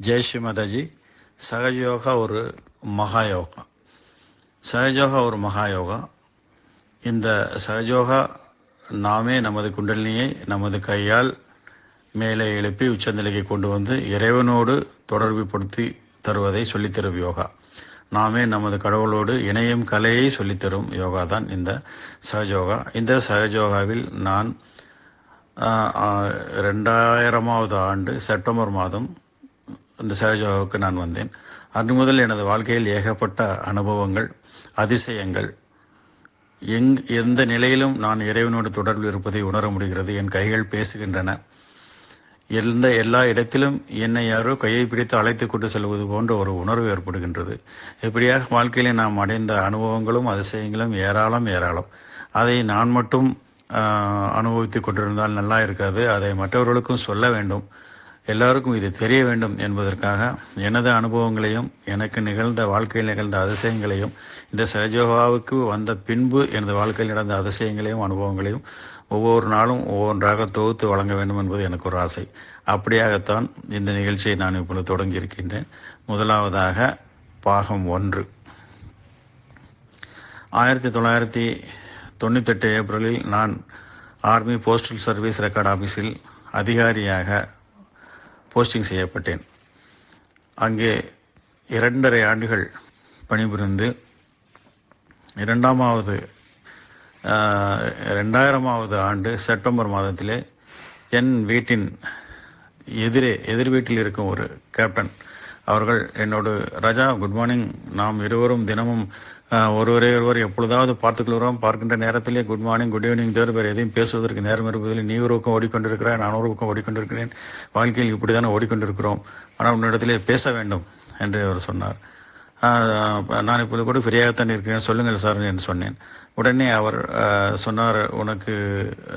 ஜெய் ஸ்ரீ மாதாஜி சகஜயோகா ஒரு மகா யோகா சகஜயோகா ஒரு மகா யோகா இந்த சகஜயோகா நாமே நமது குண்டலினியை நமது கையால் மேலே எழுப்பி உச்சநிலைக்கு கொண்டு வந்து இறைவனோடு தொடர்புபடுத்தி தருவதை சொல்லித்தரும் யோகா நாமே நமது கடவுளோடு இணையும் கலையை சொல்லித்தரும் யோகா தான் இந்த சகஜயோகா இந்த சகஜயோகாவில் நான் ரெண்டாயிரமாவது ஆண்டு செப்டம்பர் மாதம் இந்த சஹஜாவுக்கு நான் வந்தேன். அன்று முதல் எனது வாழ்க்கையில் ஏகப்பட்ட அனுபவங்கள் அதிசயங்கள். எங் எந்த நிலையிலும் நான் இறைவனோடு தொடர்பில் இருப்பதை உணர முடிகிறது. என் கைகள் பேசுகின்றன. எந்த எல்லா இடத்திலும் என்னை யாரோ கையை பிடித்து அழைத்து கொண்டு செல்வது போன்ற ஒரு உணர்வு ஏற்படுகின்றது. இப்படியாக வாழ்க்கையிலே நாம் அடைந்த அனுபவங்களும் அதிசயங்களும் ஏராளம் ஏராளம். அதை நான் மட்டும் அனுபவித்து கொண்டிருந்தால் நல்லா இருக்காது. அதை மற்றவர்களுக்கும் சொல்ல வேண்டும். எல்லாருக்கும் இது தெரிய வேண்டும் என்பதற்காக எனது அனுபவங்களையும் எனக்கு நிகழ்ந்த வாழ்க்கையில் நிகழ்ந்த அதிசயங்களையும் இந்த சஜோகாவுக்கு வந்த பின்பு எனது வாழ்க்கையில் நடந்த அதிசயங்களையும் அனுபவங்களையும் ஒவ்வொரு நாளும் ஒவ்வொன்றாக தொகுத்து வழங்க வேண்டும் என்பது எனக்கு ஒரு ஆசை. அப்படியாகத்தான் இந்த நிகழ்ச்சியை நான் இப்பொழுது தொடங்கி இருக்கின்றேன். முதலாவதாக பாகம் ஒன்று. ஆயிரத்தி தொள்ளாயிரத்தி தொண்ணூத்தெட்டு ஏப்ரலில் நான் ஆர்மி போஸ்டல் சர்வீஸ் ரெக்கார்ட் ஆஃபீஸில் அதிகாரியாக போஸ்டிங் செய்யப்பட்டேன். அங்கே இரண்டரை ஆண்டுகள் பணிபுரிந்து இரண்டாமாவது ரெண்டாயிரமாவது ஆண்டு செப்டம்பர் மாதத்திலே என் வீட்டின் எதிரே எதிர் வீட்டில் இருக்கும் ஒரு கேப்டன் அவர்கள் என்னோடு ரஜா குட் மார்னிங். நாம் இருவரும் தினமும் ஒருவரை ஒருவர் எப்பொழுதாவது பார்த்துக்கொள்கிறோம் பார்க்கின்ற நேரத்திலே குட் மார்னிங் குட் ஈவினிங் தவிர வேறு எதையும் பேசுவதற்கு நேரம் இருப்பதில்லை. நீ ஒரு பக்கம் ஓடிக்கொண்டிருக்கிறாய் நான் ஒரு பக்கம் ஓடிக்கொண்டிருக்கிறேன். வாழ்க்கையில் இப்படி தானே ஓடிக்கொண்டிருக்கிறோம். ஆனால் உன்னிடத்திலே பேச வேண்டும் என்று அவர் சொன்னார். நான் இப்போது கூட ஃப்ரீயாகத்தான் இருக்கிறேன். சொல்லுங்கள் சார் என்று சொன்னேன். உடனே அவர் சொன்னார் உனக்கு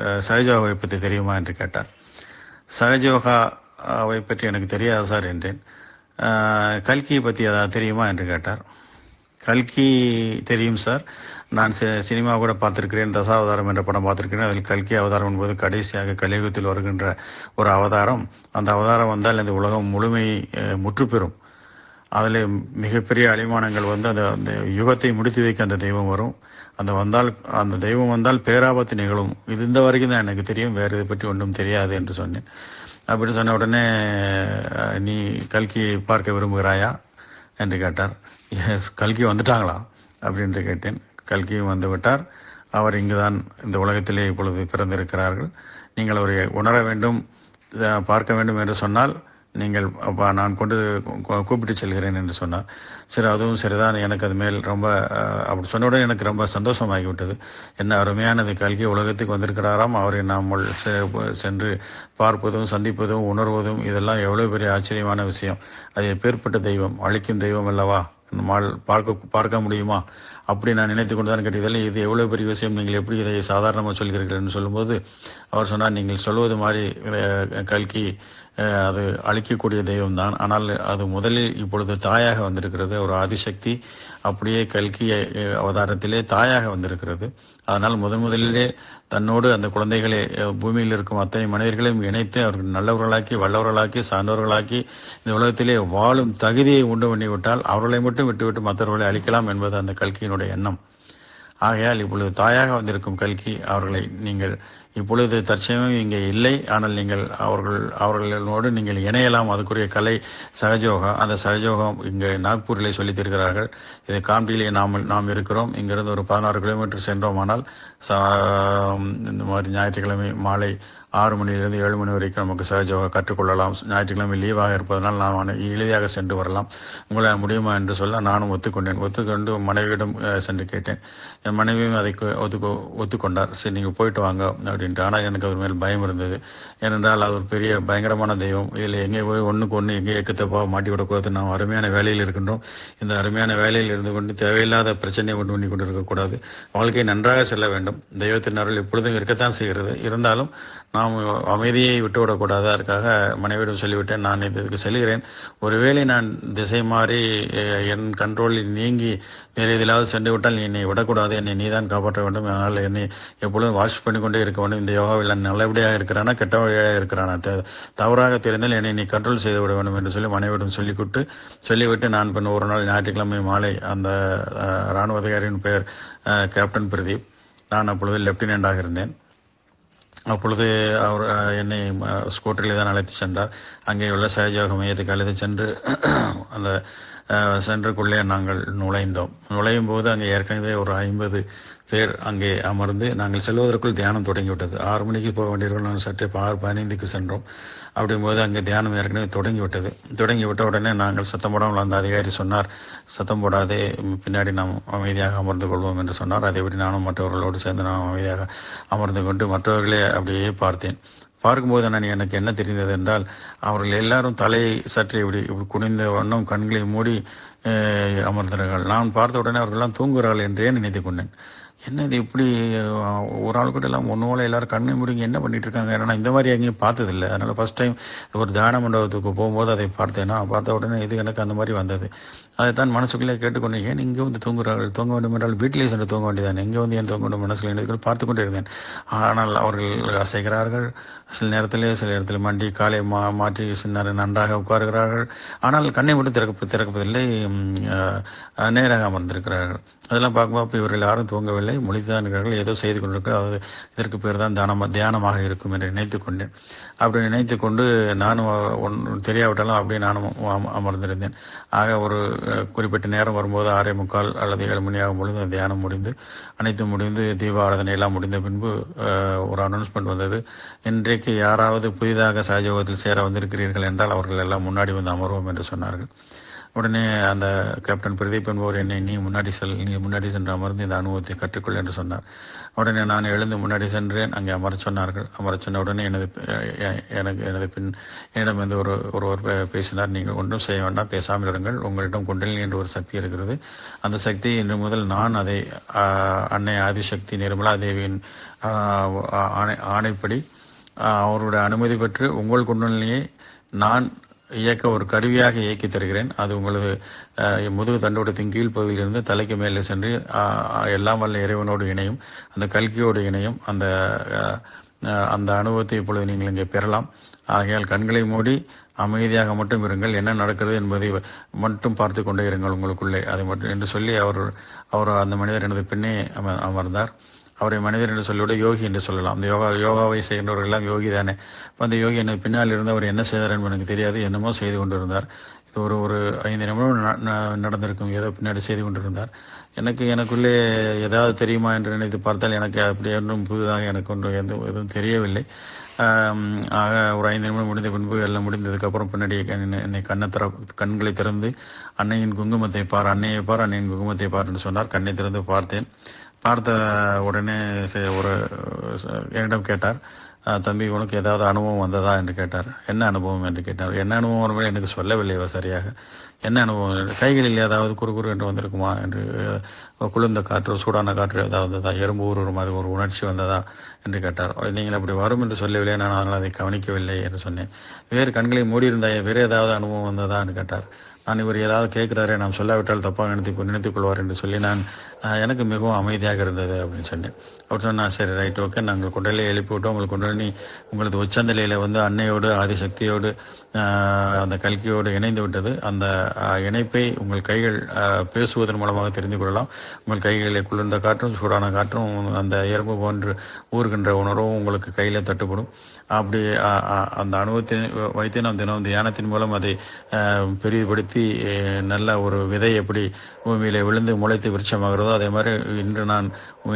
ஆஹ், சகஜோகாவை பற்றி தெரியுமா? என்று கேட்டார். சகஜோகாவை பற்றி எனக்கு தெரியாது சார் என்றேன். கல்கியை பற்றி ஏதாவது தெரியுமா? என்று கேட்டார். கல்கி தெரியும் சார். நான் சி- சினிமா கூட பார்த்துருக்கிறேன். தசாவதாரம் என்ற படம் பார்த்துருக்கிறேன். அதில் கல்கி அவதாரம் என்பது கடைசியாக கலியுகத்தில் வருகின்ற ஒரு அவதாரம். அந்த அவதாரம் வந்தால் இந்த உலகம் முழுமை முற்றுப்பெறும். அதில் மிகப்பெரிய அழிமானங்கள் வந்து அந்த அந்த யுகத்தை முடித்து வைக்க அந்த தெய்வம் வரும். அந்த வந்தால் அந்த தெய்வம் வந்தால் பேராபத்து நிகழும். இது இந்த வரைக்கும் தான் எனக்கு தெரியும். வேறு இதை பற்றி ஒன்றும் தெரியாது என்று சொன்னேன். அப்படின்னு சொன்ன உடனே நீ கல்கி பார்க்க விரும்புகிறாயா? என்று கேட்டார். எஸ் கல்கி வந்துட்டாங்களா அப்படின்று கேட்டேன். கல்கியும் வந்து விட்டார். அவர் இங்குதான் இந்த உலகத்திலே இப்பொழுது பிறந்திருக்கிறார்கள். நீங்கள் அவரை உணர வேண்டும் பார்க்க வேண்டும் என்று சொன்னால் நீங்கள் அப்ப நான் கொண்டு கூப்பிட்டு செல்கிறேன் என்று சொன்னார். சரி அதுவும் சரிதான். எனக்கு அது மேல் ரொம்ப அப்படி சொன்ன உடனே எனக்கு ரொம்ப சந்தோஷமாகிவிட்டது. என்ன அருமையானது கல்கி உலகத்துக்கு வந்திருக்கிறாராம். அவரை நாம் செ- சென்று பார்ப்பதும் சந்திப்பதும் உணர்வதும் இதெல்லாம் எவ்வளோ பெரிய ஆச்சரியமான விஷயம். அது எப்பேற்பட்ட தெய்வம் அழிக்கும் தெய்வம் அல்லவா? நம்மால் பார்க்க பார்க்க முடியுமா? அப்படி நான் நினைத்து கொண்டு தான் கேட்டதில்லை இது எவ்வளவு பெரிய விஷயம்? நீங்கள் எப்படி இதை சாதாரணமாக சொல்கிறீர்கள் என்று சொல்லும்போது அவர் சொன்னார் நீங்கள் சொல்வது மாதிரி கல்கி அது அழிக்கக்கூடிய தெய்வம் தான் ஆனால் அது முதலில் இப்பொழுது தாயாக வந்திருக்கிறது. ஒரு ஆதிசக்தி அப்படியே கல்கி அவதாரத்திலே தாயாக வந்திருக்கிறது. அதனால் முதன் முதலிலே தன்னோடு அந்த குழந்தைகளை பூமியில் இருக்கும் அத்தனை மனிதர்களையும் இணைத்து அவர்கள் நல்லவர்களாக்கி வல்லவர்களாக்கி சார்ந்தவர்களாக்கி இந்த உலகத்திலே வாழும் தகுதியை உண்டு பண்ணிவிட்டால் அவர்களை மட்டும் விட்டுவிட்டு மற்றவர்களை அழிக்கலாம் என்பது அந்த கல்கியினுடைய எண்ணம். ஆகையால் இப்பொழுது தாயாக வந்திருக்கும் கல்கி அவர்களை நீங்கள் இப்பொழுது தற்சமயம் இங்கே இல்லை. ஆனால் நீங்கள் அவர்கள் அவர்களோடு நீங்கள் இணையலாம். அதுக்குரிய கலை சகஜோகா. அந்த சகஜோகம் இங்கே நாக்பூரிலே சொல்லித்திருக்கிறார்கள். இது காம்டியிலே நாம் நாம் இருக்கிறோம். இங்கிருந்து ஒரு பதினாறு கிலோமீட்டர் சென்றோமானால் இந்த மாதிரி ஞாயிற்றுக்கிழமை மாலை ஆறு மணியிலிருந்து ஏழு மணி வரைக்கும் நமக்கு சகஜமாக கற்றுக்கொள்ளலாம். ஞாயிற்றுக்கிழமை லீவாக இருப்பதனால் நாம் எளிதாக சென்று வரலாம். உங்களால் முடியுமா என்று சொல்ல நானும் ஒத்துக்கொண்டேன். ஒத்துக்கொண்டு மனைவியிடம் சென்று கேட்டேன். என் மனைவியும் அதை கு- ஒத்துக்கொ ஒத்துக்கொண்டார். சரி நீங்கள் போயிட்டு வாங்க அப்படின்ட்டு. ஆனால் எனக்கு அது மேல் பயம் இருந்தது. ஏனென்றால் அது ஒரு பெரிய பயங்கரமான தெய்வம். இதில் எங்கே போய் ஒன்றுக்கு ஒன்று எங்கே எக்கத்தப்பா மாட்டி விடக்கூடாது. நாம் அருமையான வேலையில் இருக்கின்றோம். இந்த அருமையான வேலையில் இருந்து கொண்டு தேவையில்லாத பிரச்சனையை கொண்டு பண்ணி கொண்டு இருக்கக்கூடாது. வாழ்க்கை நன்றாக செல்ல வேண்டும். தெய்வத்தின் அருள் எப்பொழுதும் இருக்கத்தான் செய்கிறது. இருந்தாலும் நாம் அமைதியை விட்டுவிடக்கூடாது அதற்காக மனைவியிடம் சொல்லிவிட்டேன். நான் இதுக்கு செல்கிறேன். ஒருவேளை நான் திசை மாறி என் கண்ட்ரோலில் நீங்கி வேறு எதிலாவது சென்று விட்டால் நீ என்னை விடக்கூடாது. என்னை நீதான் காப்பாற்ற வேண்டும். அதனால் என்னை எப்பொழுதும் வாட்ச் பண்ணிக்கொண்டே இருக்க வேண்டும். இந்த யோகாவில் நான் நல்லபடியாக இருக்கிறானா கெட்ட வழியாக இருக்கிறானா? த- தவறாக தெரிந்தால் என்னை நீ கண்ட்ரோல் செய்து விட வேண்டும் என்று சொல்லி மனைவிடம் சொல்லிவிட்டு சொல்லிவிட்டு நான் பின் ஒரு நாள் ஞாயிற்றுக்கிழமை மாலை அந்த இராணுவ ராணுவ அதிகாரியின் பெயர் கேப்டன் பிரதீப். நான் அப்பொழுது லெப்டினண்டாக இருந்தேன். அப்பொழுது அவர் என்னை ஸ்கூட்டரில் தான் அழைத்து சென்றார். அங்கே உள்ள சகஜோக மையத்துக்கு அழைத்து சென்று அந்த சென்றுக்குள்ளே நாங்கள் நுழைந்தோம். நுழையும் போது அங்கே ஏற்கனவே ஒரு ஐம்பது பேர் அங்கே அமர்ந்து நாங்கள் செல்வதற்குள் தியானம் தொடங்கிவிட்டது. ஆறு மணிக்கு போக வேண்டியவர்கள் நாங்கள் சற்றே ஆறு பதினைந்துக்கு சென்றோம். அப்படிங்கும்போது அங்கே தியானம் ஏற்கனவே தொடங்கிவிட்டது. தொடங்கிவிட்ட உடனே நாங்கள் சத்தம் போடாமல் அந்த அதிகாரி சொன்னார் சத்தம் போடாதே பின்னாடி நாம் அமைதியாக அமர்ந்து கொள்வோம் என்று சொன்னார். அதைவிட்டு நானும் மற்றவர்களோடு சேர்ந்து நான் அமைதியாக அமர்ந்து கொண்டு மற்றவர்களே அப்படியே பார்த்தேன். பார்க்கும்போது நான் எனக்கு என்ன தெரிந்தது என்றால் அவர்கள் எல்லாரும் தலையை சற்று இப்படி இப்படி குனிந்த வண்ணம் கண்களை மூடி அமர்ந்தார்கள். நான் பார்த்த உடனே அவர்கள்லாம் தூங்குகிறார்கள் என்றே நினைத்து கொண்டேன். என்ன இது இப்படி ஒரு ஆள் கூட எல்லாம் ஒன்று போல எல்லாரும் கண்ணை முடிங்க என்ன பண்ணிட்டு இருக்காங்க ஏன்னா இந்த மாதிரி எங்கேயும் பார்த்ததில்லை அதனால ஃபர்ஸ்ட் டைம் ஒரு தியான மண்டபத்துக்கு போகும்போது அதை பார்த்தேன்னா பார்த்த உடனே இது எனக்கு அந்த மாதிரி வந்தது அதைத்தான் மனசுக்குள்ளே கேட்டுக்கொண்டு ஏன் இங்கே வந்து தூங்குறார்கள் தூங்க வேண்டும் என்றால் வீட்டிலே சென்று தூங்க வேண்டியதான் எங்கே வந்து ஏன் தூங்க வேண்டும் மனசில் நினைத்து பார்த்து கொண்டே இருந்தேன் ஆனால் அவர்கள் அசைகிறார்கள் சில நேரத்திலே சில நேரத்தில் மண்டி காலை மா மாற்றி சில நேரம் நன்றாக உட்காருகிறார்கள் ஆனால் கண்ணை மட்டும் திறக்க திறப்பதில்லை நேராக அமர்ந்திருக்கிறார்கள் அதெல்லாம் பார்க்கும்போது இவர்கள் யாரும் தூங்கவில்லை இல்லை இருக்கிறார்கள் ஏதோ செய்து கொண்டிருக்கிறார்கள் அது இதற்கு பேர் தான் தியானமாக தியானமாக இருக்கும் என்று நினைத்து கொண்டேன். அப்படி நினைத்து கொண்டு நானும் ஒன்று தெரியாவிட்டாலும் அப்படியே நானும் அமர்ந்திருந்தேன். ஆக ஒரு குறிப்பிட்ட நேரம் வரும்போது ஆறே முக்கால் அல்லது ஏழு மணி ஆகும் பொழுது தியானம் முடிந்து அனைத்தும் முடிந்து தீபாராதனை எல்லாம் முடிந்த பின்பு ஒரு அனௌன்ஸ்மெண்ட் வந்தது. இன்றைக்கு யாராவது புதிதாக சகஜோகத்தில் சேர வந்திருக்கிறீர்கள் என்றால் அவர்கள் எல்லாம் முன்னாடி வந்து அமர்வோம் என்று சொன்னார்கள். உடனே அந்த கேப்டன் பிரதீப் என்பவர் என்னை நீ முன்னாடி செல் நீ முன்னாடி சென்று அமர்ந்து இந்த அனுபவத்தை கற்றுக்கொள் என்று சொன்னார். உடனே நான் எழுந்து முன்னாடி சென்றேன். அங்கே அமர சொன்னார்கள். அமர சொன்ன உடனே எனது எனக்கு எனது பின் என்னிடம் வந்து ஒரு ஒருவர் பேசினார். நீங்கள் ஒன்றும் செய்ய வேண்டாம். பேசாமல் இருங்கள். உங்களிடம் குண்டலினி என்ற ஒரு சக்தி இருக்கிறது. அந்த சக்தி இன்று முதல் நான் அதை அன்னை ஆதிசக்தி நிர்மலா தேவியின் ஆணை ஆணைப்படி அவருடைய அனுமதி பெற்று உங்கள் குண்டலினியை நான் இயக்க ஒரு கருவியாக இயக்கி தருகிறேன். அது உங்களது முதுகு தண்டோடத்தின் கீழ்ப்பகுதியிலிருந்து தலைக்கு மேலே சென்று எல்லாம் வல்ல இறைவனோடு இணையும் அந்த கல்கியோடு இணையும் அந்த அந்த அனுபவத்தை இப்பொழுது நீங்கள் இங்கே பெறலாம். ஆகையால் கண்களை மூடி அமைதியாக மட்டும் இருங்கள். என்ன நடக்கிறது என்பதை மட்டும் பார்த்து கொண்டே இருங்கள் உங்களுக்குள்ளே. அதை மட்டும் என்று சொல்லி அவர் அவர் அந்த மனிதர் எனது பின்னே அமர்ந்தார். அவரை மனிதர் என்று சொல்லிவிட யோகி என்று சொல்லலாம். அந்த யோகா யோகாவை செய்கின்றவர்கள் எல்லாம் யோகி தானே. இப்போ அந்த யோகி எனக்கு பின்னால் இருந்து அவர் என்ன செய்தார் என்று எனக்கு தெரியாது. என்னமோ செய்து கொண்டிருந்தார். இது ஒரு ஒரு ஐந்து நிமிடம் ந- ந- நடந்திருக்கும். ஏதோ பின்னாடி செய்து கொண்டிருந்தார். எனக்கு எனக்குள்ளே ஏதாவது தெரியுமா என்று நினைத்து பார்த்தால் எனக்கு அப்படி ஒன்றும் புதிதாக எனக்கு ஒன்றும் எந்த எதுவும் தெரியவில்லை. ஆக ஒரு ஐந்து நிமிடம் முடிந்த பின்பு எல்லாம் முடிந்ததுக்கப்புறம் பின்னாடி என்னை- என்னை கண்ணை திற கண்களை திறந்து அன்னையின் குங்குமத்தை பார் அன்னையை பார் அன்னையின் குங்குமத்தை பார் என்று சொன்னார். கண்ணை திறந்து பார்த்தேன். பார்த்த உடனே ஒரு என்னிடம் கேட்டார் தம்பி உனக்கு ஏதாவது அனுபவம் வந்ததா? என்று கேட்டார். என்ன அனுபவம்? என்று கேட்டார். என்ன அனுபவம்? வரும் எனக்கு சொல்லவில்லை சரியாக. என்ன அனுபவம்? கைகளில் ஏதாவது குறுகுறு என்று வந்திருக்குமா? என்று குளிர்ந்த காற்று சூடான காற்று ஏதாவது வந்ததா? எறும்பு ஊர் மாதிரி ஒரு உணர்ச்சி வந்ததா? என்று கேட்டார். நீங்கள் அப்படி வரும் என்று சொல்லவில்லை நான் அதனால் அதை கவனிக்கவில்லை என்று சொன்னேன். வேறு கண்களை மூடியிருந்தாயே வேறு ஏதாவது அனுபவம் வந்ததா? என்று கேட்டார். நான் இவர் ஏதாவது கேட்கிறாரே நாம் சொல்லாவிட்டால் தப்பாக நினைத்து நினைத்துக் கொள்வார் என்று சொல்லி நான் எனக்கு மிகவும் அமைதியாக இருந்தது அப்படின்னு சொன்னேன். அவர் சொன்னார் சரி ரைட் ஓகே நாங்கள் குண்டலை எழுப்பி விட்டோம் உங்களுக்கு குண்டலினி உங்களது உச்சந்தலையில் வந்து அன்னையோடு ஆதிசக்தியோடு அந்த கல்கியோடு இணைந்து விட்டது. அந்த இணைப்பை உங்கள் கைகள் பேசுவதன் மூலமாக தெரிந்து கொள்ளலாம். உங்கள் கைகளில் குளிர்ந்த காற்றும் சூடான காற்றும் அந்த இயற்பு போன்று ஊறுகின்ற உணர்வும் உங்களுக்கு கையில் தட்டுப்படும். அப்படி அந்த அனுபவத்தை வைத்து நாம் தினம் தியானத்தின் மூலம் அதை பெரிதுபடுத்தி நல்ல ஒரு விதை எப்படி பூமியில் விழுந்து முளைத்து விருட்சமாகிறதோ அதே மாதிரி இன்று நான்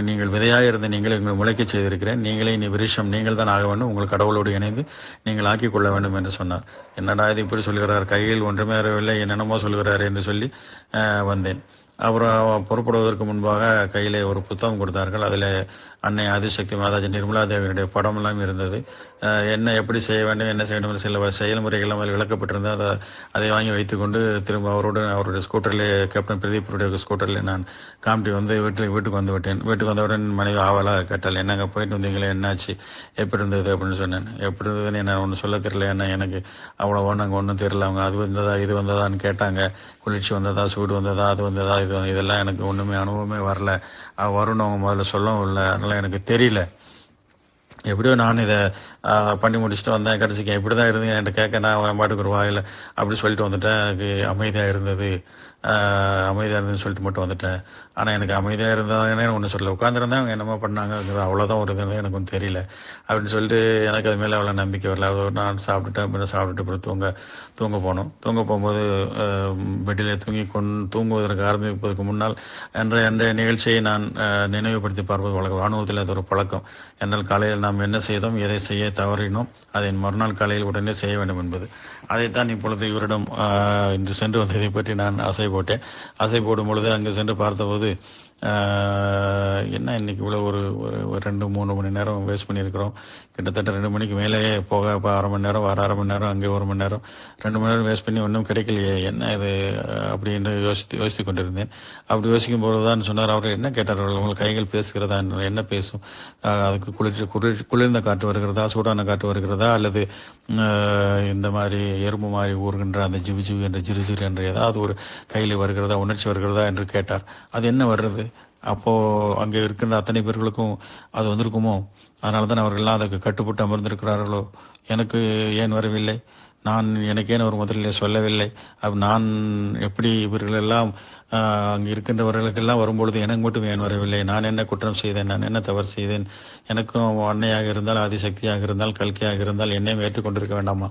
நீங்கள் விதையாக இருந்த நீங்கள் எங்களை முளைக்க செய்திருக்கிறேன். நீங்களே இனி விருஷம் நீங்கள் தான் ஆக வேண்டும். உங்கள் கடவுளோடு இணைந்து நீங்கள் ஆக்கிக் கொள்ள வேண்டும் என்று சொன்னார். என்னடா இது இப்படி சொல்கிறார்? கையில் ஒன்றுமே அறவில்லை. என்னென்னமோ சொல்கிறார் என்று சொல்லி வந்தேன். அப்புறம் புறப்படுவதற்கு முன்பாக கையிலே ஒரு புத்தகம் கொடுத்தார்கள். அதில் அன்னை ஆதிசக்தி மாதாஜி நிர்மலா தேவியினுடைய படம் எல்லாம் இருந்தது என்ன எப்படி செய்ய வேண்டும் என்ன செய்ய வேண்டும் சில செயல்முறைகள் அதில் விளக்கப்பட்டிருந்தது. அதை அதை வாங்கி வைத்துக்கொண்டு திரும்ப அவருடன் அவருடைய ஸ்கூட்டரிலே கேப்டன் பிரதீப்புடைய ஸ்கூட்டரில் நான் காமெடி வந்து வீட்டில் வீட்டுக்கு வந்து விட்டேன். வீட்டுக்கு வந்தவுடன் மனைவி ஆவலாக கேட்டால் என்னங்க போயிட்டு வந்தீங்களே என்னாச்சு? எப்படி இருந்தது? அப்படின்னு சொன்னேன். எப்படி இருந்ததுன்னு என்ன ஒன்றும் சொல்ல தெரியல என்ன எனக்கு அவ்வளோ ஒன்றுங்க ஒன்றும் தெரியல. அவங்க அது வந்ததா இது வந்ததான்னு கேட்டாங்க. குளிர்ச்சி வந்ததா சூடு வந்ததா அது வந்ததா இது இதெல்லாம் எனக்கு ஒன்றுமே அனுபவமே வரல. அது வரும்னு அவங்க முதல்ல சொல்லவும் இல்லை. அதனால எனக்கு தெரியல. எப்படியோ நான் இதை பண்ணி முடிச்சுட்டு வந்தேன். கடைசிக்கு இப்படி தான் இருந்தீங்க? என்கிட்ட கேட்க நான் என் பாட்டுக்கு ஒரு வாயில் அப்படி சொல்லிட்டு வந்துட்டேன். எனக்கு அமைதியாக இருந்தது. அமைதியாக இருந்ததுன்னு சொல்லிட்டு மட்டும் வந்துட்டேன். ஆனால் எனக்கு அமைதியாக இருந்ததுன்னு ஒன்றும் சொல்லல. உட்காந்துருந்தேன் அவங்க என்னமோ பண்ணாங்க அவ்வளோதான் ஒரு இது எனக்கு தெரியல. அப்படின்னு சொல்லிட்டு எனக்கு அது மேலே அவ்வளோ நம்பிக்கை வரல. அது நான் சாப்பிட்டுட்டேன். அப்புறம் சாப்பிட்டுட்டு அப்புறம் தூங்க தூங்க போனோம். தூங்க போகும்போது பெட்டில் தூங்கி கொண் தூங்குவதற்கு ஆரம்பிப்பதற்கு முன்னால் என்ற என்ற நிகழ்ச்சியை நான் நினைவுபடுத்தி பார்ப்பது வழக்கம். ராணுவத்தில் அது ஒரு பழக்கம். என்னால் காலையில் நாம் என்ன செய்தோம் எதை செய்ய தவறினோம் அதை மறுநாள் காலையில் உடனே செய்ய வேண்டும் என்பது. அதைத்தான் இப்பொழுது இவரிடம் இன்று சென்று வந்ததை பற்றி நான் ஆசை போட்டேன் ஆசை போடும் பொழுது அங்கு சென்று பார்த்தபோது ஆஹ், என்ன இன்னைக்கு இவ்வளோ ஒரு ஒரு ரெண்டு மூணு மணி நேரம் வேஸ்ட் பண்ணியிருக்கிறோம்? கிட்டத்தட்ட ரெண்டு மணிக்கு மேலேயே போக இப்போ அரை மணி நேரம் வர அரை மணி நேரம் அங்கே ஒரு மணி நேரம். ரெண்டு மணி நேரம் வேஸ்ட் பண்ணி ஒன்றும் கிடைக்கலையே. என்ன இது அப்படின்னு யோசித்து யோசித்து கொண்டிருந்தேன். அப்படி யோசிக்கும் போது தான் சொன்னார் அவர் என்ன கேட்டார் உங்கள் கைகள் பேசுகிறதா? என்ன பேசும்? அதுக்கு குளிர் குளிர் குளிர்ந்த காற்று வருகிறதா? சூடான காற்று வருகிறதா? அல்லது இந்த மாதிரி எறும்பு மாதிரி ஊறுகின்ற அந்த ஜிவு ஜிவு என்ற ஜிரு ஜிரு என்ற ஏதாவது ஒரு கையில் வருகிறதா? உணர்ச்சி வருகிறதா? என்று கேட்டார். அது என்ன வர்றது? அப்போ அங்கே இருக்கின்ற அத்தனை பேர்களுக்கும் அது வந்திருக்குமோ? அதனால தான் அவர்கள்லாம் அதுக்கு கட்டுப்பட்டு அமர்ந்திருக்கிறார்களோ? எனக்கு ஏன் வரவில்லை? நான் எனக்கேன் அவர் முதலில் சொல்லவில்லை. அப்ப நான் எப்படி இவர்கள் எல்லாம் அங்கு இருக்கின்றவர்களுக்கெல்லாம் வரும்பொழுது எனக்கு மட்டும் ஏன் வரவில்லை? நான் என்ன குற்றம் செய்தேன்? நான் என்ன தவறு செய்தேன்? எனக்கும் அன்னையாக இருந்தால் ஆதிசக்தியாக இருந்தால் கல்கியாக இருந்தால் என்னையும் ஏற்றுக்கொண்டிருக்க வேண்டாமா?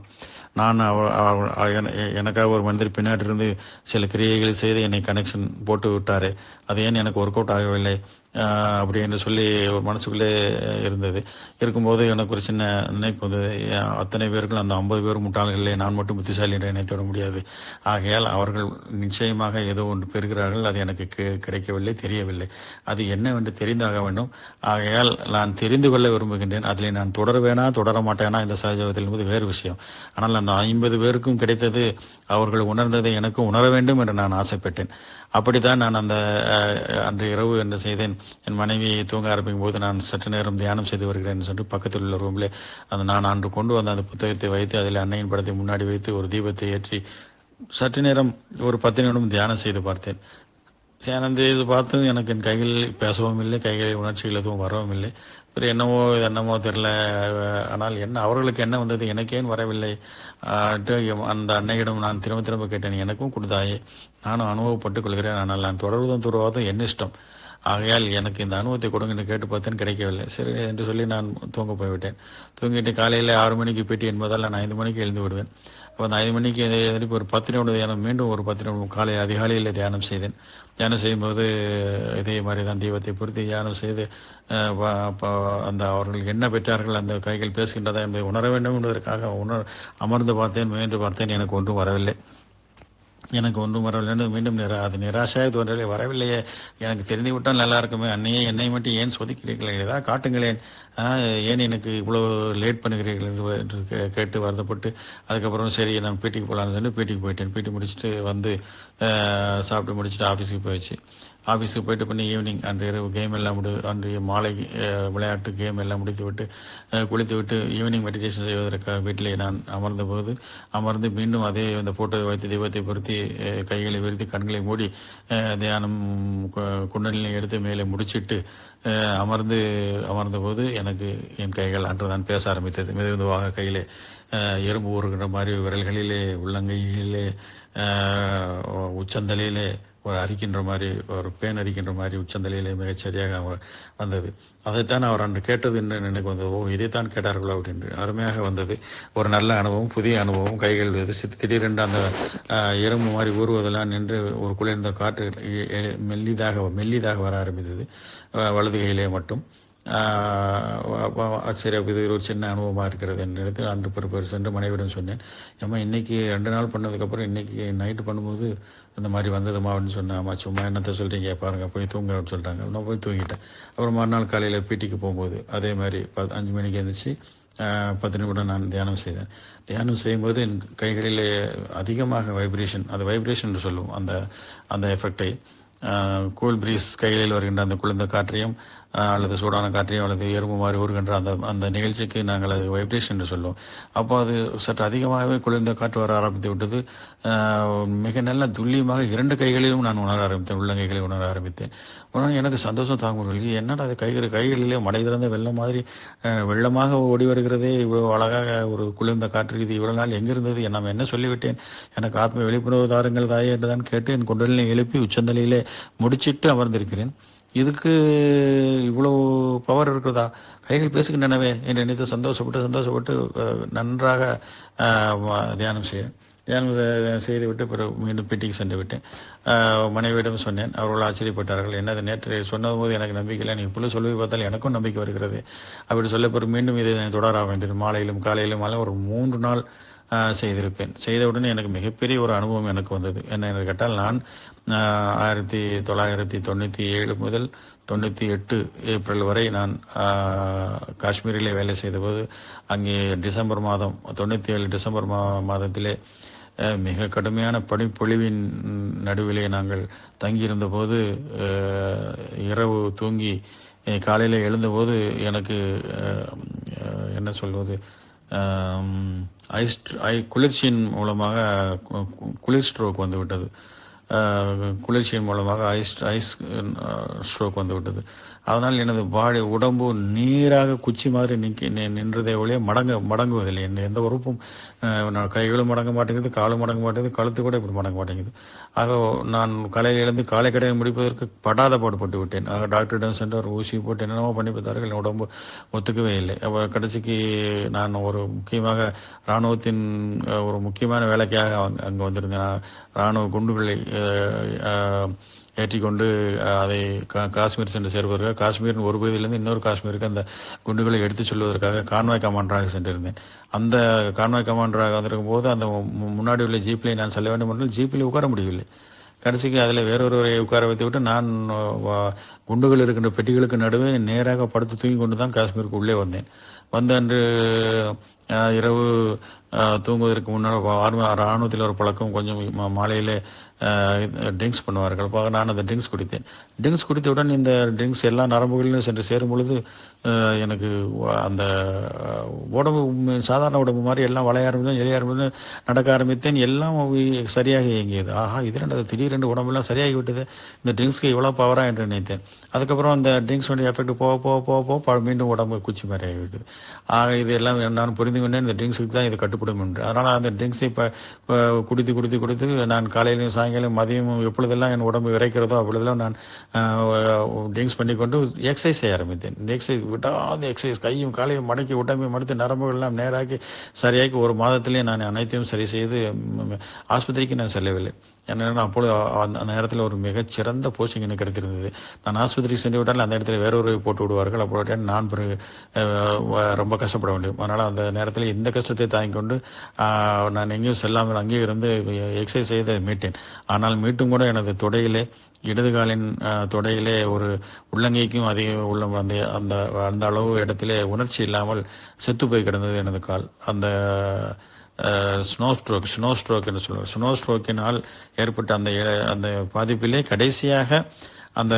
நான் அவ- அவ- என- எனக்காக ஒரு மனிதர் பின்னாடி இருந்து சில கிரியைகளை செய்து என்னை கனெக்ஷன் போட்டு விட்டாரு. அது ஏன் எனக்கு ஒர்க் அவுட் ஆகவில்லை? அப்படி என்று சொல்லி ஒரு மனசுக்குள்ளே இருந்தது. இருக்கும்போது எனக்கு ஒரு சின்ன நினைப்பு வந்தது. அத்தனை பேருக்கும் அந்த ஐம்பது பேர் முட்டாள்களே நான் மட்டும் புத்திசாலி என்று நினைத்து முடியாது. ஆகையால் அவர்கள் நிச்சயமாக ஏதோ ஒன்று பெறுகிறார்கள். அது எனக்கு கிடைக்கவில்லை தெரியவில்லை. அது என்னவென்று தெரிந்தாக வேண்டும். ஆகையால் நான் தெரிந்து கொள்ள விரும்புகின்றேன். அதில் நான் தொடருவேனா தொடர மாட்டேனா? இந்த சகஜத்தில் என்பது வேறு விஷயம். ஆனால் அந்த ஐம்பது பேருக்கும் கிடைத்தது அவர்கள் உணர்ந்ததை எனக்கும் உணர வேண்டும் என்று நான் ஆசைப்பட்டேன். அப்படித்தான் நான் அந்த அன்று இரவு என்ன செய்தேன். என் மனைவியை தூங்க ஆரம்பிக்கும் போது நான் சற்று நேரம் தியானம் செய்து வருகிறேன் என்று பக்கத்தில் உள்ள ரூமில் அந்த நான் அன்று கொண்டு வந்த அந்த புத்தகத்தை வைத்து அதில் அன்னையின் படத்தை முன்னாடி வைத்து ஒரு தீபத்தை ஏற்றி சற்று நேரம் ஒரு பத்து நிமிடம் தியானம் செய்து பார்த்தேன். சேனந்து இது பார்த்தும் எனக்கு என் கைகளில் பேசவும் இல்லை கைகளில் உணர்ச்சிகள் எதுவும் வரவும் இல்லை. பிறகு என்னவோ இது என்னமோ தெரில ஆனால் என்ன அவர்களுக்கு என்ன வந்தது எனக்கேன் வரவில்லை? அந்த அன்னையிடம் நான் திரும்ப திரும்ப கேட்டேன் எனக்கும் கொடுத்தாயே. நானும் அனுபவப்பட்டுக் கொள்கிறேன் ஆனால் நான் தொடர்வதும் துருவாதும் என்ன இஷ்டம் ஆகையால் எனக்கு இந்த அனுபவத்தை கொடுங்கன்னு கேட்டு பார்த்தேன் கிடைக்கவில்லை. சரி என்று சொல்லி நான் தூங்க போய்விட்டேன். தூங்கிட்டு காலையில் ஆறு மணிக்கு பேட்டி என்பதால் நான் ஐந்து மணிக்கு எழுந்து விடுவேன். அப்போ அந்த ஐந்து மணிக்கு எழுந்திருப்பி ஒரு பத்து நிமிடம் தியானம் மீண்டும் ஒரு பத்து நிமிடம் காலை அதிகாலையில் தியானம் செய்தேன். தியானம் செய்யும்போது இதே மாதிரி தான் தீபத்தை பொருத்தி தியானம் செய்து அந்த அவர்கள் என்ன பெற்றார்கள் அந்த கைகள் பேசுகின்றதா என்பதை உணர வேண்டும் என்பதற்காக உணர் அமர்ந்து பார்த்தேன் முயன்று பார்த்தேன் எனக்கு ஒன்றும் வரவில்லை. எனக்கு ஒன்றும் வரவில்லை. மீண்டும் நிரா அது நிராசையாக தோன்றவில்லை வரவில்லையே. எனக்கு தெரிந்து விட்டால் நல்லா இருக்குமே அன்னையே என்னை மட்டும் ஏன் சொதிக்கிறீர்கள்? ஏதாவது காட்டுங்களேன். ஏன் எனக்கு இவ்வளோ லேட் பண்ணுகிறீர்கள் என்று கே- கேட்டு வருத்தப்பட்டு அதுக்கப்புறம் சரி நான் பீட்டிக்கு போகலான்னு சொல்லி பீட்டிக்கு போயிட்டேன். பீட்டி முடிச்சுட்டு வந்து சாப்பிட்டு முடிச்சுட்டு ஆஃபீஸுக்கு போயிடுச்சு. ஆஃபீஸுக்கு போயிட்டு பண்ணி ஈவினிங் அன்று இரவு கேம் எல்லாம் முடி அன்று மாலை விளையாட்டு கேம் எல்லாம் முடித்து விட்டு குளித்து விட்டு ஈவினிங் மெடிடேஷன் செய்வதற்காக வீட்டிலே நான் அமர்ந்த போது அமர்ந்து மீண்டும் அதே அந்த போட்டோவை வைத்து தெய்வத்தை பொருத்தி கைகளை விரித்து கண்களை மூடி தியானம் கு- குண்டலினை எடுத்து மேலே முடிச்சிட்டு அமர்ந்து அமர்ந்த போது எனக்கு என் கைகள் அன்று தான் பேச ஆரம்பித்தது. மெது மெதுவாக கையிலே எறும்பு ஊறுகின்ற மாதிரி விரல்களிலே உள்ளங்கையிலே உச்சந்தலையிலே ஒரு அரிக்கின்ற மாதிரி ஒரு பேன் அரிக்கின்ற மாதிரி உச்சந்தலையிலே மிகச்சரியாக அவர் வந்தது. அதைத்தான் அவர் அன்று கேட்டது என்று எனக்கு வந்தது. ஓ இதைத்தான் கேட்டார்களோ அப்படின்னு அருமையாக வந்தது. ஒரு நல்ல அனுபவம் புதிய அனுபவம். கைகள் விதிச்சு திடீரென்று அந்த எறும்பு மாதிரி ஊறுவதெல்லாம் நின்று ஒரு குளிர்ந்த காற்று மெல்லிதாக மெல்லிதாக வர ஆரம்பித்தது. வலது கையிலே மட்டும். ஆஹ் சரி இது ஒரு சின்ன அனுபவமாக இருக்கிறது என்று நினைத்து அன்று பிறப்பு சென்று மனைவிடம் சொன்னேன். ஏம்மா இன்னைக்கு ரெண்டு நாள் பண்ணதுக்கப்புறம் இன்னைக்கு நைட்டு பண்ணும்போது இந்த மாதிரி வந்ததுமா? அப்படின்னு சொன்னேன். ஆமா சும்மா என்னத்த சொல்றீங்க? பாருங்க போய் தூங்க அப்படின்னு சொல்லிட்டாங்க நான் போய் தூங்கிட்டேன். அப்புறம் மறுநாள் காலையில் பீட்டிக்கு போகும்போது அதே மாதிரி ப அஞ்சு மணிக்கு எழுந்திரிச்சு பத்து நிமிடம் நான் தியானம் செய்தேன். தியானம் செய்யும்போது என் கைகளில் அதிகமாக வைப்ரேஷன் அது வைப்ரேஷன் சொல்லுவோம் அந்த அந்த எஃபெக்டை கூல் பிரீஸ் கைகளில் வருகின்ற அந்த குளிர்ந்த காற்றையும் அல்லது சூடான காற்றையோ அல்லது எறும்பு மாதிரி ஊறுகின்ற அந்த அந்த நிகழ்ச்சிக்கு நாங்கள் அது வைப்ரேஷன் என்று சொல்லுவோம். அப்போ அது சற்று அதிகமாகவே குளிர்ந்த காற்று வர ஆரம்பித்து விட்டது. மிக நல்ல துல்லியமாக இரண்டு கைகளிலும் நான் உணர ஆரம்பித்தேன் உள்ளங்கைகளை உணர ஆரம்பித்தேன். உடனே எனக்கு சந்தோஷம் தாங்க முடியல என்னடா அது கைகள் கைகளிலே மடை திறந்த வெள்ளம் மாதிரி வெள்ளமாக ஓடி வருகிறதே இவ்வளோ அழகாக ஒரு குளிர்ந்த காற்று இது இவ்வளோ நாள் எங்கிருந்தது நாம் என்ன சொல்லிவிட்டேன்? எனக்கு ஆத்ம விழிப்புணர்வு தாருங்கள் தாயே என்றுதான் கேட்டு என் குண்டலினை எழுப்பி உச்சந்தலையிலே முடிச்சிட்டு அமர்ந்திருக்கிறேன். இதுக்கு இவ்வளவு பவர் இருக்கிறதா கைகள் பேசுகின்றனவே என்று நினைத்து சந்தோஷப்பட்டு சந்தோஷப்பட்டு நன்றாக தியானம் செய்ய தியானம் செய்துவிட்டு பிறகு மீண்டும் பெட்டிக்கு சென்று விட்டேன் மனைவியிடம் சொன்னேன் அவர்கள் ஆச்சரியப்பட்டார்கள். என்னது நேற்று சொன்னது போது எனக்கு நம்பிக்கை இல்லை. நீ இப்பொழுது சொல்லி பார்த்தால் எனக்கும் நம்பிக்கை வருகிறது. அப்படி சொல்ல பிறகு மீண்டும் இதை தொடர வேண்டும் மாலையிலும் காலையிலும் மாலை ஒரு மூன்று நாள் செய்திருப்பேன். செய்தவுடனே எனக்கு மிகப்பெரிய ஒரு அனுபவம் எனக்கு வந்தது. என்ன என்று கேட்டால் நான் ஆயிரத்தி தொள்ளாயிரத்தி தொண்ணூற்றி ஏழு முதல் தொண்ணூற்றி எட்டு ஏப்ரல் வரை நான் காஷ்மீரிலே வேலை செய்தபோது அங்கே டிசம்பர் மாதம் தொண்ணூற்றி ஏழு டிசம்பர் மா மாதத்திலே மிக கடுமையான பனிப்பொழிவின் நடுவிலே நாங்கள் தங்கியிருந்த போது இரவு தூங்கி காலையில் எழுந்தபோது எனக்கு என்ன சொல்வது ஐஸ் ஐ குளிர்ச்சியின் மூலமாக கு- குளிர் ஸ்ட்ரோக் வந்துவிட்டது. குளிர்ச்சியின் மூலமாக ஐஸ் ஐஸ் ஸ்ட்ரோக் வந்துவிட்டது. அதனால் எனது பாடி உடம்பு நீராக குச்சி மாதிரி நிற்க நி- நின்றதே ஒழிய மடங்க மடங்குவதில்லை. என் எந்த உறுப்பும் நான் கைகளும் மடங்க மாட்டேங்குது காலும் மடங்க மாட்டேங்குது கழுத்து கூட இப்படி மடங்க மாட்டேங்குது. ஆக நான் காலையில் எழுந்து காலை கடையை முடிப்பதற்கு படாத பாடுபட்டு விட்டேன். ஆக டாக்டரிடம் சென்று ஒரு ஊசி போட்டு என்னென்னமோ பண்ணி பார்த்தார்கள். என் உடம்பு ஒத்துக்கவே இல்லை. அப்போ கடைசிக்கு நான் ஒரு முக்கியமாக இராணுவத்தின் ஒரு முக்கியமான வேலைக்காக அங்கே வந்திருந்தேன். நான் இராணுவ குண்டுகளை ஏற்றிக்கொண்டு அதை கா- காஷ்மீர் சென்று சேர்வதற்காக காஷ்மீரின் ஒரு பகுதியிலிருந்து இன்னொரு காஷ்மீருக்கு அந்த குண்டுகளை எடுத்துச் செல்வதற்காக கான்வாய் கமாண்டராக சென்றிருந்தேன். அந்த கான்வாய் கமாண்டராக வந்திருக்கும் போது அந்த முன்னாடி உள்ள ஜீப்பிலே நான் செல்ல வேண்டும் என்றால் ஜீப்பில் உட்கார முடியவில்லை. கடைசிக்கு அதில் வேறொருவரை உட்கார வைத்து விட்டு நான் குண்டுகள் இருக்கின்ற பெட்டிகளுக்கு நடுவே நேராக படுத்து தூங்கி கொண்டு தான் காஷ்மீருக்கு உள்ளே வந்தேன். வந்து அன்று இரவு தூங்குவதற்கு முன்னால் ராணுவத்தில் ஒரு பழக்கம் கொஞ்சம் மா- மாலையிலே ட்ரிங்க்ஸ் பண்ணுவார்கள். அப்போ நான் அந்த ட்ரிங்க்ஸ் குடித்தேன். ட்ரிங்க்ஸ் குடித்தவுடன் இந்த ட்ரிங்க்ஸ் எல்லா நரம்புகளிலும் சென்று சேரும் பொழுது எனக்கு அந்த உடம்பு சாதாரண உடம்பு மாதிரி எல்லாம் வளைய ஆரம்பித்தேன் எளிய ஆரம்பித்தேன் நடக்க ஆரம்பித்தேன் எல்லாம் சரியாக இயங்கியது. ஆஹா இது ரெண்டு திடீரென்று உடம்பெல்லாம் சரியாகி விட்டது இந்த ட்ரிங்க்ஸ்க்கு இவ்வளோ பவரா என்று நினைத்தேன். அதுக்கப்புறம் அந்த ட்ரிங்க்ஸ் எஃபெக்ட் போக போக போக போக மீண்டும் உடம்பு குச்சி மாதிரி ஆகிவிடுது ஆக இது எல்லாம் நான் புரிந்து கொண்டேன் இந்த ட்ரிங்க்ஸுக்கு தான் இது கட்டுப்படும் என்று. அதனால் அந்த ட்ரிங்க்ஸை இப்போ குடித்து குடித்து குடித்து நான் காலையிலையும் சாயங்காலம் மதியமும் எப்பொழுதெல்லாம் என் உடம்பு விரைக்கிறதோ அப்பொழுதெல்லாம் நான் ட்ரிங்க்ஸ் பண்ணிக்கொண்டு எக்ஸசைஸ் செய்ய ஆரம்பித்தேன். எக்ஸசைஸ் விடாத எக்ஸசைஸ் கையும் காலையும் மடக்கி உடம்பையும் மடுத்து நரம்புகள் எல்லாம் நேராக்கி சரியாக்கி ஒரு மாதத்திலே நான் அனைத்தையும் சரி செய்து ஆஸ்பத்திரிக்கு நான் செல்லவில்லை. ஏன்னா அப்பொழுது அந்த அந்த நேரத்தில் ஒரு மிகச்சிறந்த போஸ்டிங் எனக்கு கிடைத்திருந்தது. நான் ஆஸ்பத்திரிக்கு சென்று விட்டால் அந்த இடத்துல வேறொரு போட்டு விடுவார்கள். அப்போ நான் பிறகு ரொம்ப கஷ்டப்பட வேண்டும். அதனால் அந்த நேரத்தில் இந்த கஷ்டத்தை தாங்கி கொண்டு நான் எங்கேயும் செல்லாமல் அங்கேயும் இருந்து எக்ஸசைஸ் செய்து மீட்டேன். ஆனால் மீட்டும் கூட எனது தொடையிலே இடதுகாலின் தொடையிலே ஒரு உள்ளங்கைக்கும் அதிக உள்ள அந்த அந்த அந்த அளவு இடத்திலே உணர்ச்சி இல்லாமல் செத்து போய் கிடந்தது எனது கால். அந்த ஸ்னோ ஸ்ட்ரோக் ஸ்னோ ஸ்ட்ரோக் என்று சொல்லுவார் ஸ்னோ ஸ்ட்ரோக்கினால் ஏற்பட்ட அந்த அந்த பாதிப்பிலே கடைசியாக அந்த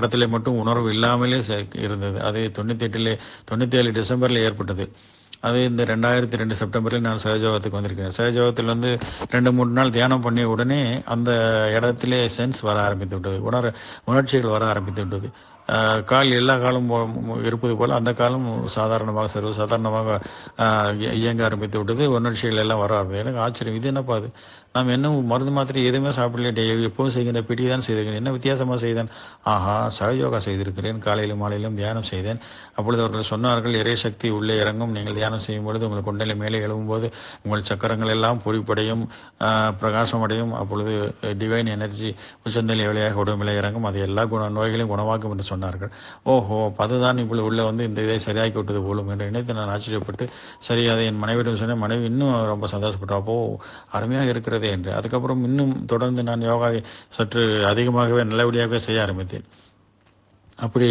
இடத்துல மட்டும் உணர்வு இல்லாமலே இருந்தது. அது தொண்ணூற்றி எட்டிலே தொண்ணூற்றி ஏழு டிசம்பரில் ஏற்பட்டது. அது இந்த ரெண்டாயிரத்தி ரெண்டு செப்டம்பரில் நான் சகஜோகத்துக்கு வந்திருக்கேன். சகஜோகத்தில் வந்து ரெண்டு மூணு நாள் தியானம் பண்ணிய உடனே அந்த இடத்திலே சென்ஸ் வர ஆரம்பித்து விட்டது. உணர் உணர்ச்சிகள் வர ஆரம்பித்து விட்டது. கால் எல்லா காலும் இருப்பது போல அந்த காலம் சாதாரணமாக சர்வ சாதாரணமாக இயங்க ஆரம்பித்து விட்டது. உணர்ச்சிகள் எல்லாம் வர ஆரம்பித்தது. எனக்கு ஆச்சரியம். இது என்னப்பா அது? நாம் இன்னும் மருந்து மாத்திரை எதுவுமே சாப்பிடல எப்பவும் செய்கின்ற பிடி தான் செய்திருக்கிறேன். என்ன வித்தியாசமாக செய்தேன்? ஆஹா சகயோகா செய்திருக்கிறேன். காலையிலும் மாலையிலும் தியானம் செய்தேன். அப்பொழுது அவர்கள் சொன்னார்கள் இறை சக்தி உள்ளே இறங்கும். நீங்கள் தியானம் செய்யும் பொழுது உங்கள் கொண்டலை மேலே எழும்பும்போது உங்கள் சக்கரங்கள் எல்லாம் பொறிப்படையும் பிரகாசமடையும். அப்பொழுது டிவைன் எனர்ஜி உச்சந்தலை வழியாக உடம்பிலே இறங்கும். அது எல்லா குண நோய்களையும் குணமாக்கும் என்று சொன்னார்கள். ஓஹோ அதுதான் இப்பொழுது உள்ளே வந்து இந்த இதை சரியாக்கி விட்டது போலும் என்று நினைத்து நான் ஆச்சரியப்பட்டு சரி அதை என் மனைவியிடம் சொன்னேன். மனைவி இன்னும் ரொம்ப சந்தோஷப்பட்டா. அப்போ அருமையாக இருக்கிறது. என்று. அதுக்கப்புறம் இன்னும் தொடர்ந்து நான் யோகா சற்று அதிகமாகவே நல்லபடியாகவே செய்ய ஆரம்பித்தேன். அப்படி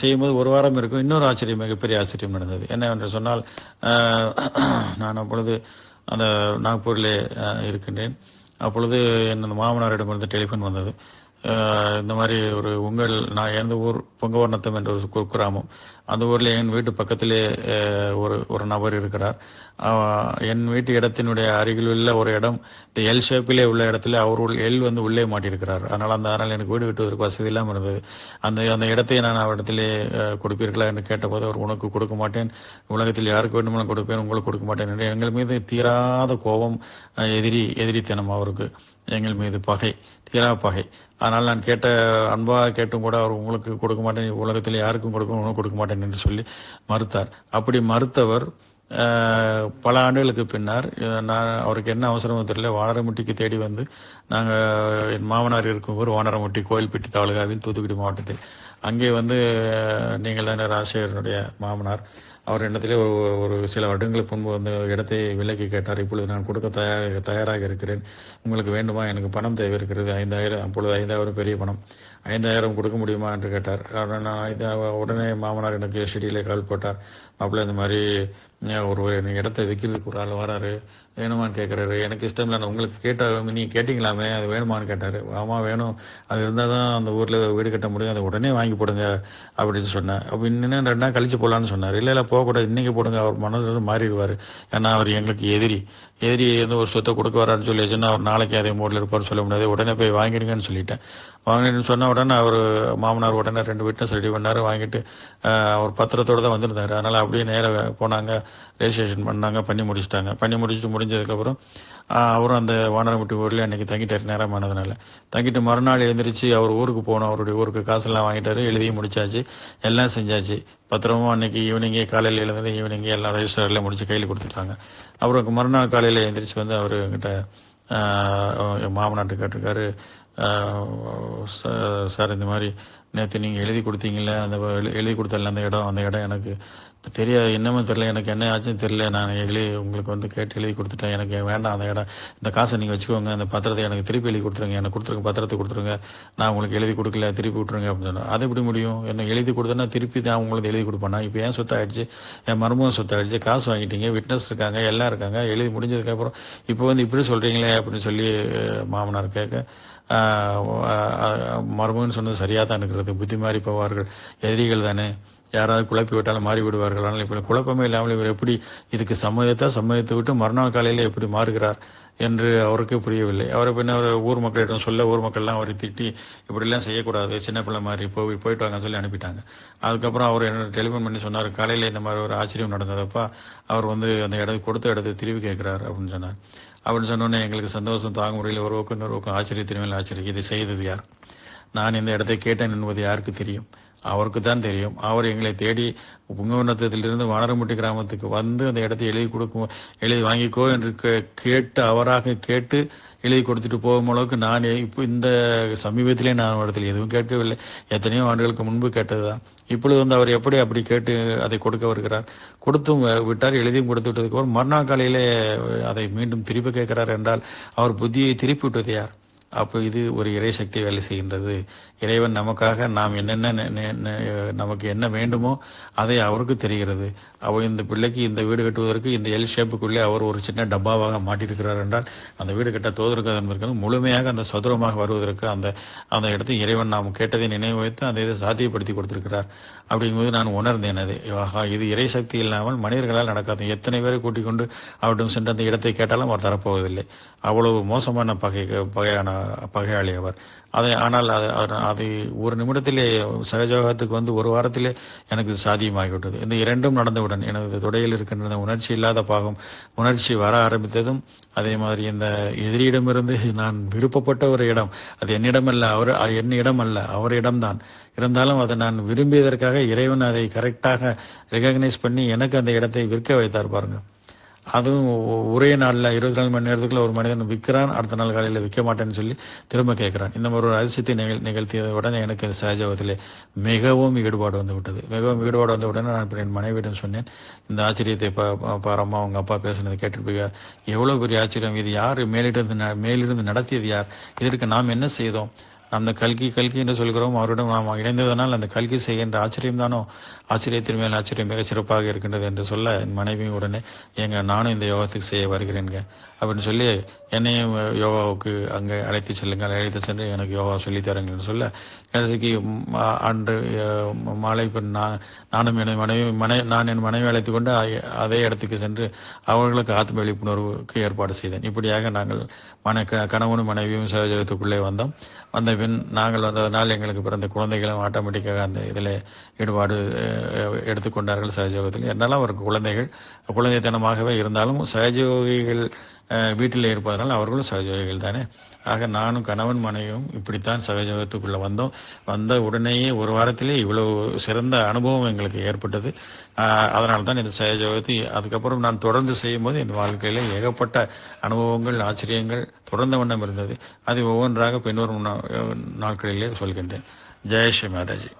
செய்யும்போது ஒரு வாரம் இருக்கும். இன்னொரு ஆச்சரியம் மிகப்பெரிய ஆச்சரியம் நடந்தது. என்னவென்று சொன்னால் நான் அப்பொழுது அந்த நாக்பூரிலே இருக்கின்றேன். அப்பொழுது எனது மாமனாரிடமிருந்து டெலிஃபோன் வந்தது. இந்த மாதிரி ஒரு உங்கள் நான் எந்த ஊர் பொங்கவர்ணத்தம் என்ற ஒரு கு- கிராமம் அந்த ஊரில் என் வீட்டு பக்கத்திலே ஒரு ஒரு நபர் இருக்கிறார். என் வீட்டு இடத்தினுடைய அருகில் உள்ள ஒரு இடம் இந்த எல் ஷேப்பிலே உள்ள இடத்துல அவர் உள்- எல் வந்து உள்ளே மாட்டியிருக்கிறார். அதனால் அந்த அதனால் எனக்கு வீடு கட்டுவதற்கு வசதி இல்லாமல் இருந்தது. அந்த அந்த இடத்தை நான் அவரிடத்திலே கொடுப்பீர்களா என்று கேட்டபோது அவர் உனக்கு கொடுக்க மாட்டேன். உலகத்தில் யாருக்கு வேண்டுமானாலும் கொடுப்பேன். உங்களுக்கு கொடுக்க மாட்டேன். என்று எங்கள் மீது தீராத கோபம் எதிரி எதிரித்தனம் அவருக்கு. எங்கள் மீது பகை தீரா பகை. ஆனால் நான் கேட்ட அன்பாக கேட்டும் கூட அவர் உங்களுக்கு கொடுக்க மாட்டேன் உலகத்தில் யாருக்கும் கொடுக்க கொடுக்க மாட்டேன் என்று சொல்லி மறுத்தார். அப்படி மறுத்தவர் பல ஆண்டுகளுக்கு பின்னர் நான் அவருக்கு என்ன அவசரமும் தெரியல வானரமுட்டிக்கு தேடி வந்து நாங்கள் என் மாமனார் இருக்கும் ஊர் வானரமுட்டி கோயில்பட்டி தாலுகாவில் தூத்துக்குடி மாவட்டத்தில். அங்கே வந்து நீங்கள் தானே ராஜசேகரனுடைய மாமனார் அவர் இடத்திலே ஒரு ஒரு சில வருடங்களுக்கு முன்பு வந்து இடத்தை விலைக்கு கேட்டார். இப்பொழுது நான் கொடுக்க தயாராக தயாராக இருக்கிறேன். உங்களுக்கு வேண்டுமா? எனக்கு பணம் தேவை இருக்கிறது ஐந்தாயிரம் அப்பொழுது ஐந்தாயிரம் பெரிய பணம். ஐந்தாயிரம் கொடுக்க முடியுமா என்று கேட்டார். நான் உடனே மாமனார் எனக்கு ஷெடியிலே கால் போட்டார். மாப்பிள்ளை இந்த மாதிரி ஒருவர் ஒரு இடத்த விற்கிறதுக்கு ஒரு ஆள் வராரு. வேணுமான்னு கேட்குறாரு எனக்கு இஷ்டம் இல்லை நான் உங்களுக்கு கேட்ட நீங்கள் கேட்டிங்களாமே அது வேணுமான்னு கேட்டார். ஆமாம் வேணும். அது இருந்தால் தான் அந்த ஊரில் வீடு கட்ட முடியும். அதை உடனே வாங்கி போடுங்க அப்படின்னு சொன்னேன் அப்போ இன்னும் ரெண்டு நாள் கழிச்சு போடலான்னு சொன்னார். இல்லை இல்லை போகக்கூடாது. இன்றைக்கி போடுங்க. அவர் மனதில் மாறிடுவார். ஏன்னா அவர் எங்களுக்கு எதிரி. எதிரி வந்து ஒரு சொத்தை கொடுக்க வரான்னு சொல்லி சொன்னால் அவர் நாளைக்கு அதே மூடில் இருப்பார் சொல்ல முடியாது. உடனே போய் வாங்கிடுங்கன்னு சொல்லிட்டேன். வாங்கிடுன்னு சொன்னால் உடனே அவர் மாமனார் உடனே ரெண்டு விட்னஸ் ரெடி பண்ணார் வாங்கிட்டு அவர் பத்திரத்தோடு தான் வந்திருந்தார். அதனால் அப்படியே நேராக போனாங்க ரெஜிஸ்ட்ரேஷன் பண்ணாங்க பண்ணி முடிச்சிட்டாங்க. பண்ணி முடிச்சுட்டு முடிஞ்சதுக்கப்புறம் அவரும் அந்த வானரமுட்டி ஊரில் அன்னைக்கு தங்கிட்டார் நேரமானதுனால. தங்கிட்டு மறுநாள் எழுந்திரிச்சு அவர் ஊருக்கு போனோம் அவருடைய ஊருக்கு காசெல்லாம் வாங்கிட்டாரு எழுதியும் முடிச்சாச்சு எல்லாம் செஞ்சாச்சு. பத்திரமும் அன்னைக்கு ஈவினிங்கே காலையில் எழுந்தது ஈவினிங்கே எல்லாம் ரெஜிஸ்டரில் முடிச்சு கையில் கொடுத்துட்டாங்க. அப்புறம் மறுநாள் காலையில் எழுந்திரிச்சு வந்து அவர் என்கிட்ட ஆஹ், மாமனாட்டு கேட்டிருக்காரு சார் இந்த மாதிரி நேற்று நீங்கள் எழுதி கொடுத்தீங்கள அந்த எழுதி கொடுத்தல அந்த இடம் அந்த இடம் எனக்கு இப்போ தெரியாது. என்னமோ தெரியல எனக்கு என்ன ஆச்சுன்னு தெரில நான் எழுதி உங்களுக்கு வந்து கேட்டு எழுதி கொடுத்துட்டேன். எனக்கு வேண்டாம் அந்த இடம் இந்த காசை நீங்கள் வச்சுக்கோங்க அந்த பத்திரத்தை எனக்கு திருப்பி எழுதி கொடுத்துருங்க. எனக்கு கொடுத்துருங்க பத்திரத்தை கொடுத்துருங்க. நான் உங்களுக்கு எழுதி கொடுக்கல திருப்பி விட்ருங்க அப்படின்னு சொன்னேன் அது எப்படி முடியும்? என்ன எழுதி கொடுத்தேன்னா திருப்பி தான் உங்களுக்கு எழுதி கொடுப்பேனா. இப்போ ஏன் சொத்தாயிடுச்சு? என் மருமகன் சொத்தாயிடுச்சு. காசு வாங்கிட்டீங்க விட்னஸ் இருக்காங்க எல்லாம் இருக்காங்க. எழுதி முடிஞ்சதுக்கப்புறம் இப்போ வந்து இப்படி சொல்கிறீங்களே அப்படின்னு சொல்லி மாமனார் கேட்க மருமகன் சொன்னது சரியாக தான் இருக்கிறது. புத்தி மாறி போவார்கள். எதிரிகள் தானே. யாராவது குழப்பி விட்டாலும் மாறி விடுவார்கள். ஆனால் இப்போ குழப்பமே இல்லாமல் இவர் எப்படி இதுக்கு சம்மதத்தை சம்மதித்து விட்டு மறுநாள் காலையில் எப்படி மாறுகிறார் என்று அவருக்கு புரியவில்லை. அவரை பின்ன அவர் ஊர் மக்களிடம் சொல்ல ஊர் மக்கள்லாம் அவரை திட்டி இப்படிலாம் செய்யக்கூடாது. சின்ன பிள்ளை மாதிரி போய் போயிட்டு வாங்கன்னு சொல்லி அனுப்பிட்டாங்க. அதுக்கப்புறம் அவர் என்ன டெலிஃபோன் பண்ணி சொன்னார் காலையில் இந்த மாதிரி ஒரு ஆச்சரியம் நடந்ததப்பா அவர் வந்து அந்த இடத்துக்கு கொடுத்த இடத்தை திருப்பி கேட்குறாரு அப்படின்னு சொன்னார். அப்படின்னு சொன்னோன்னே எங்களுக்கு சந்தோஷம் தாங்க முறையில் ஒரு இன்னொருவருக்கும் ஆச்சரியத்தின் மேல் ஆச்சரியம். இதை செய்தது யார்? நான் இந்த இடத்தை கேட்டேன் என்பது யாருக்கு தெரியும்? அவருக்கு தான் தெரியும். அவர் எங்களை தேடி புங்கவனத்திலிருந்து வானரமுட்டி கிராமத்துக்கு வந்து அந்த இடத்தை எழுதி கொடுக்கும் எழுதி வாங்கிக்கோ என்று கே- கேட்டு அவராக கேட்டு எழுதி கொடுத்துட்டு போகும் அளவுக்கு நான் இப்போ இந்த சமீபத்திலே நான் இடத்துல எதுவும் கேட்கவில்லை. எத்தனையோ ஆண்டுகளுக்கு முன்பு கேட்டதுதான். இப்பொழுது வந்து அவர் எப்படி அப்படி கேட்டு அதை கொடுக்க வருகிறார்? கொடுத்தும் விட்டார் எழுதியும் கொடுத்து விட்டதுக்கு அப்புறம் மறுநாள் காலையிலே அதை மீண்டும் திருப்பி கேட்கிறார் என்றால் அவர் புத்தியை திருப்பி விட்டது யார்? அப்போ இது ஒரு இறை சக்தி வேலை செய்கின்றது. இறைவன் நமக்காக நாம் என்னென்ன நெ- நெ- நமக்கு என்ன வேண்டுமோ அதை அவருக்கு தெரிகிறது. அவர் இந்த பிள்ளைக்கு இந்த வீடு கட்டுவதற்கு இந்த எல் ஷேப்புக்குள்ளே அவர் ஒரு சின்ன டப்பாவாக மாட்டியிருக்கிறார் என்றால் அந்த வீடு கட்ட தோதற்கு என்பதற்கு முழுமையாக அந்த சதுரமாக வருவதற்கு அந்த அந்த இடத்தை இறைவன் நாம் கேட்டதை நினைவு வைத்து அந்த இதை சாத்தியப்படுத்தி கொடுத்திருக்கிறார். அப்படிங்கும்போது நான் உணர்ந்தேன் அது. ஆஹா இது இறை சக்தி இல்லாமல் மனிதர்களால் நடக்காது. எத்தனை பேரை கூட்டிக் கொண்டு அவரிடம் சென்று அந்த இடத்தை கேட்டாலும் அவர் தரப்போவதில்லை. அவ்வளவு மோசமான பகை பகையான பகையாளி அவர் அதை ஆனால் அது அது- ஒரு நிமிடத்திலே சகஜோகத்துக்கு வந்து ஒரு வாரத்திலே எனக்கு சாத்தியமாகிவிட்டது. இந்த இரண்டும் நடந்தவுடன் எனது தொடையில் இருக்கின்ற உணர்ச்சி இல்லாத பாகம் உணர்ச்சி வர ஆரம்பித்ததும் அதே மாதிரி இந்த எதிரியிடமிருந்து நான் விருப்பப்பட்ட ஒரு இடம் அது என்னிடம் அவர் அது அல்ல அவரிடம்தான். இருந்தாலும் அதை நான் விரும்பியதற்காக இறைவன் அதை கரெக்டாக ரெகக்னைஸ் பண்ணி எனக்கு அந்த இடத்தை விற்க வைத்தார் பாருங்கள். அதுவும் ஒரே நாளில் இருபத்தி நாலு மணி நேரத்துக்குள்ள ஒரு மனிதன் விற்கிறான் அடுத்த நாள் காலையில் விற்க மாட்டேன்னு சொல்லி திரும்ப கேட்கிறான். இந்த மாதிரி ஒரு அதிசயத்தை நிகழ் நிகழ்த்தியதை உடனே எனக்கு இந்த சகஜவத்திலே மிகவும் ஈடுபாடு வந்து விட்டது. மிகவும் ஈடுபாடு வந்த உடனே நான் இப்போ என் மனைவியிடம் சொன்னேன் இந்த ஆச்சரியத்தை பா அம்மா பாரம்மா அப்பா பேசுனதை கேட்டுட்டு எவ்வளோ பெரிய ஆச்சரியம் இது யார்? மேலிருந்து ந- மேலிருந்து நடத்தியது யார்? இதற்கு நாம் என்ன செய்தோம்? அந்த கல்கி கல்கி என்று சொல்கிறோம். அவரிடம் நாம் இணைந்ததனால் அந்த கல்கி செய்கின்ற ஆச்சரியம் தானோ? ஆச்சரியத்தின் மேல் ஆச்சரியம் மிகச் சிறப்பாக இருக்கின்றது என்று சொல்ல என் மனைவி உடனே எங்க நானும் இந்த யோகத்துக்கு செய்ய வருகிறேங்க அப்படின்னு சொல்லி என்னையும் யோகாவுக்கு அங்கே அழைத்து செல்லுங்கள். அழைத்து சென்று எனக்கு யோகா சொல்லித்தரங்கள்னு சொல்ல கடைசிக்கு அன்று மாலை இப்போ நான் நானும் என் மனைவி மனை நான் என் மனைவி அழைத்து கொண்டு அதே இடத்துக்கு சென்று அவர்களுக்கு ஆத்ம விழிப்புணர்வுக்கு ஏற்பாடு செய்தேன். இப்படியாக நாங்கள் மன க- கணவனும் மனைவியும் சகஜத்துக்குள்ளே வந்தோம். வந்த பின் நாங்கள் வந்ததனால் எங்களுக்கு பிறந்த குழந்தைகளும் ஆட்டோமேட்டிக்காக அந்த இதில் ஈடுபாடு எடுத்துக்கொண்டார்கள் சகஜோகத்தில் என்னால் அவருக்கு குழந்தைகள் குழந்தைத்தனமாகவே இருந்தாலும் சகஜோகிகள் வீட்டில் இருப்பதனால் அவர்களும் சகஜோகிகள் தானே. ஆக நானும் கணவன் மனைவியும் இப்படித்தான் சகஜோகத்துக்குள்ள வந்தோம். வந்த உடனேயே ஒரு வாரத்திலே இவ்வளவு சிறந்த அனுபவம் எங்களுக்கு ஏற்பட்டது. அதனால தான் இந்த சகஜோகத்தை அதுக்கப்புறம் நான் தொடர்ந்து செய்யும்போது என் வாழ்க்கையில ஏகப்பட்ட அனுபவங்கள் ஆச்சரியங்கள் தொடர்ந்த வண்ணம் இருந்தது. அது ஒவ்வொன்றாக பின்வரும் நாட்களிலே சொல்கின்றேன். ஜெய் ஸ்ரீ மாதாஜி.